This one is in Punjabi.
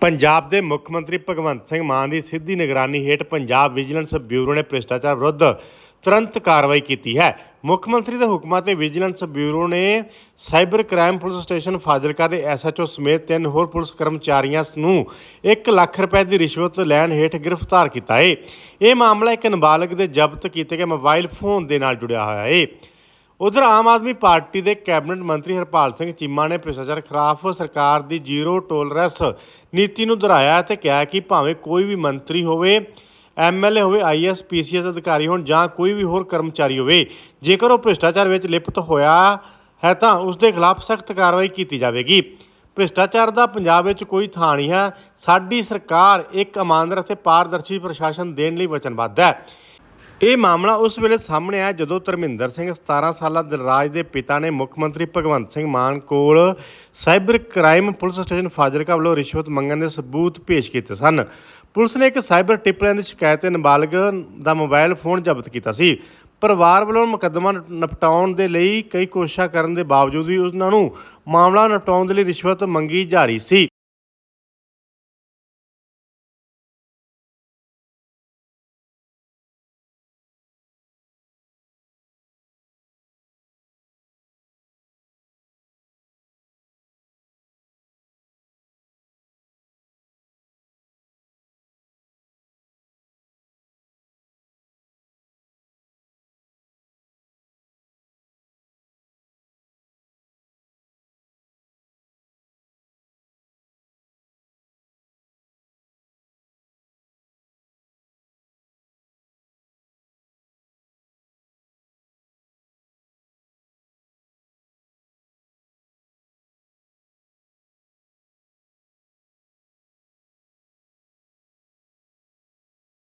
ਪੰਜਾਬ ਦੇ ਮੁੱਖ ਮੰਤਰੀ ਭਗਵੰਤ ਸਿੰਘ ਮਾਨ ਦੀ ਸਿੱਧੀ ਨਿਗਰਾਨੀ ਹੇਠ ਪੰਜਾਬ ਵਿਜੀਲੈਂਸ ਬਿਊਰੋ ਨੇ ਭ੍ਰਿਸ਼ਟਾਚਾਰ ਵਿਰੁੱਧ ਤੁਰੰਤ ਕਾਰਵਾਈ ਕੀਤੀ ਹੈ। ਮੁੱਖ ਮੰਤਰੀ ਦੇ ਹੁਕਮਾਂ ਤੇ ਵਿਜੀਲੈਂਸ ਬਿਊਰੋ ਨੇ cyber crime police station Fazilka ਦੇ ਐਸਐਚਓ ਸਮੇਤ ਤਿੰਨ ਹੋਰ ਪੁਲਿਸ ਕਰਮਚਾਰੀਆਂ ਨੂੰ 1 ਲੱਖ ਰੁਪਏ ਦੀ ਰਿਸ਼ਵਤ ਲੈਣ ਹੇਠ ਗ੍ਰਿਫਤਾਰ ਕੀਤਾ ਹੈ। ਇਹ ਮਾਮਲਾ ਇੱਕ ਨਾਬਾਲਗ ਦੇ ਜ਼ਬਤ ਕੀਤੇ ਗਏ ਮੋਬਾਈਲ ਫੋਨ ਦੇ ਨਾਲ ਜੁੜਿਆ ਹੋਇਆ ਹੈ। ਉਧਰ ਆਮ ਆਦਮੀ ਪਾਰਟੀ ਦੇ ਕੈਬਨਿਟ ਮੰਤਰੀ ਹਰਪਾਲ ਸਿੰਘ ਚੀਮਾ ਨੇ ਭ੍ਰਿਸ਼ਟਾਚਾਰ ਖਿਲਾਫ ਸਰਕਾਰ ਦੀ ਜ਼ੀਰੋ ਟੋਲਰੈਂਸ ਨੀਤੀ ਨੂੰ ਦੁਹਰਾਇਆ ਤੇ ਕਿਹਾ ਕਿ ਭਾਵੇਂ ਕੋਈ ਵੀ ਮੰਤਰੀ ਹੋਵੇ ਐਮਐਲਏ ਹੋਵੇ ਆਈਐਸ ਪੀਸੀਐਸ ਅਧਿਕਾਰੀ ਹੋਣ ਜਾਂ ਕੋਈ ਵੀ ਹੋਰ ਕਰਮਚਾਰੀ ਹੋਵੇ, ਜੇਕਰ ਉਹ ਭ੍ਰਿਸ਼ਟਾਚਾਰ ਵਿੱਚ ਲਿਪਤ ਹੋਇਆ ਹੈ ਤਾਂ ਉਸ ਦੇ ਖਿਲਾਫ ਸਖਤ ਕਾਰਵਾਈ ਕੀਤੀ ਜਾਵੇਗੀ। ਭ੍ਰਿਸ਼ਟਾਚਾਰ ਦਾ ਪੰਜਾਬ ਵਿੱਚ ਕੋਈ ਥਾਂ ਨਹੀਂ ਹੈ। ਸਾਡੀ ਸਰਕਾਰ ਇੱਕ ਇਮਾਨਦਾਰ ਅਤੇ ਪਾਰਦਰਸ਼ੀ ਪ੍ਰਸ਼ਾਸਨ ਦੇਣ ਲਈ ਵਚਨਬੱਧ ਹੈ। ਇਹ ਮਾਮਲਾ ਉਸ ਵੇਲੇ ਸਾਹਮਣੇ ਆਇਆ ਜਦੋਂ ਧਰਮਿੰਦਰ ਸਿੰਘ 17 ਸਾਲਾ ਦਿਲਰਾਜ ਦੇ ਪਿਤਾ ਨੇ ਮੁੱਖ ਮੰਤਰੀ ਭਗਵੰਤ ਸਿੰਘ ਮਾਨ ਕੋਲ cyber crime police station Fazilka ਵੱਲੋਂ ਰਿਸ਼ਵਤ ਮੰਗਣ ਦੇ ਸਬੂਤ ਪੇਸ਼ ਕੀਤੇ ਸਨ। ਪੁਲਿਸ ਨੇ ਇੱਕ ਸਾਈਬਰ ਟਿੱਪਰਿਆਂ ਦੀ ਸ਼ਿਕਾਇਤ ਤੇ ਨਾਬਾਲਗ ਦਾ ਮੋਬਾਈਲ ਫੋਨ ਜ਼ਬਤ ਕੀਤਾ ਸੀ। ਪਰਿਵਾਰ ਵੱਲੋਂ ਮੁਕੱਦਮਾ ਨਿਪਟਾਉਣ ਦੇ ਲਈ ਕਈ ਕੋਸ਼ਿਸ਼ਾਂ ਕਰਨ ਦੇ ਬਾਵਜੂਦ ਵੀ ਉਹਨਾਂ ਨੂੰ ਮਾਮਲਾ ਨਿਪਟਾਉਣ ਦੇ ਲਈ ਰਿਸ਼ਵਤ ਮੰਗੀ ਜਾ ਰਹੀ ਸੀ।